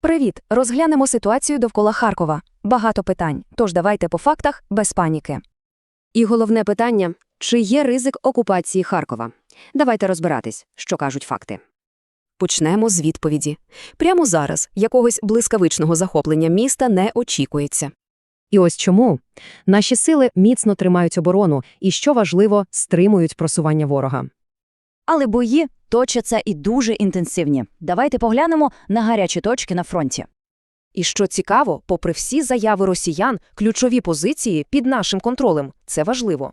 Привіт! Розглянемо ситуацію довкола Харкова. Багато питань, тож давайте по фактах, без паніки. І головне питання чи є ризик окупації Харкова? Давайте розбиратись, що кажуть факти. Почнемо з відповіді. Прямо зараз якогось блискавичного захоплення міста не очікується. І ось чому. Наші сили міцно тримають оборону і, що важливо, стримують просування ворога. Але бої точаться і дуже інтенсивні. Давайте поглянемо на гарячі точки на фронті. І що цікаво, попри всі заяви росіян, ключові позиції під нашим контролем – це важливо.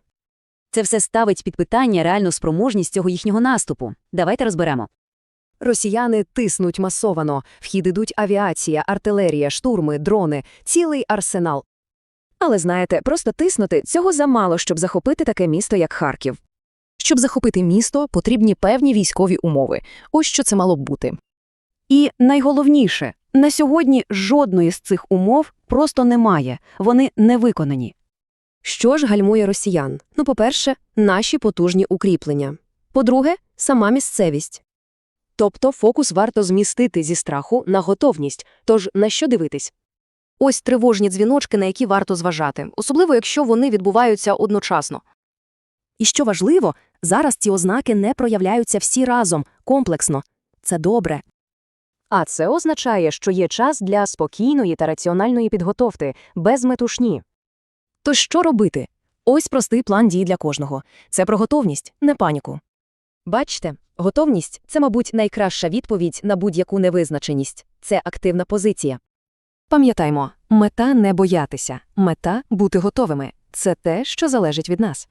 Це все ставить під питання реальну спроможність цього їхнього наступу. Давайте розберемо. Росіяни тиснуть масовано, в хід ідуть авіація, артилерія, штурми, дрони, цілий арсенал. Але знаєте, просто тиснути цього замало, щоб захопити таке місто, як Харків. Щоб захопити місто, потрібні певні військові умови. Ось що це мало б бути. І найголовніше, на сьогодні жодної з цих умов просто немає, вони не виконані. Що ж гальмує росіян? Ну, по-перше, наші потужні укріплення. По-друге, сама місцевість. Тобто фокус варто змістити зі страху на готовність, тож на що дивитись? Ось тривожні дзвіночки, на які варто зважати, особливо якщо вони відбуваються одночасно. І що важливо, зараз ці ознаки не проявляються всі разом, комплексно. Це добре. А це означає, що є час для спокійної та раціональної підготовки, без метушні. То що робити? Ось простий план дій для кожного. Це про готовність, не паніку. Бачите, готовність це, мабуть, найкраща відповідь на будь-яку невизначеність. Це активна позиція. Пам'ятаймо, мета не боятися, мета бути готовими. Це те, що залежить від нас.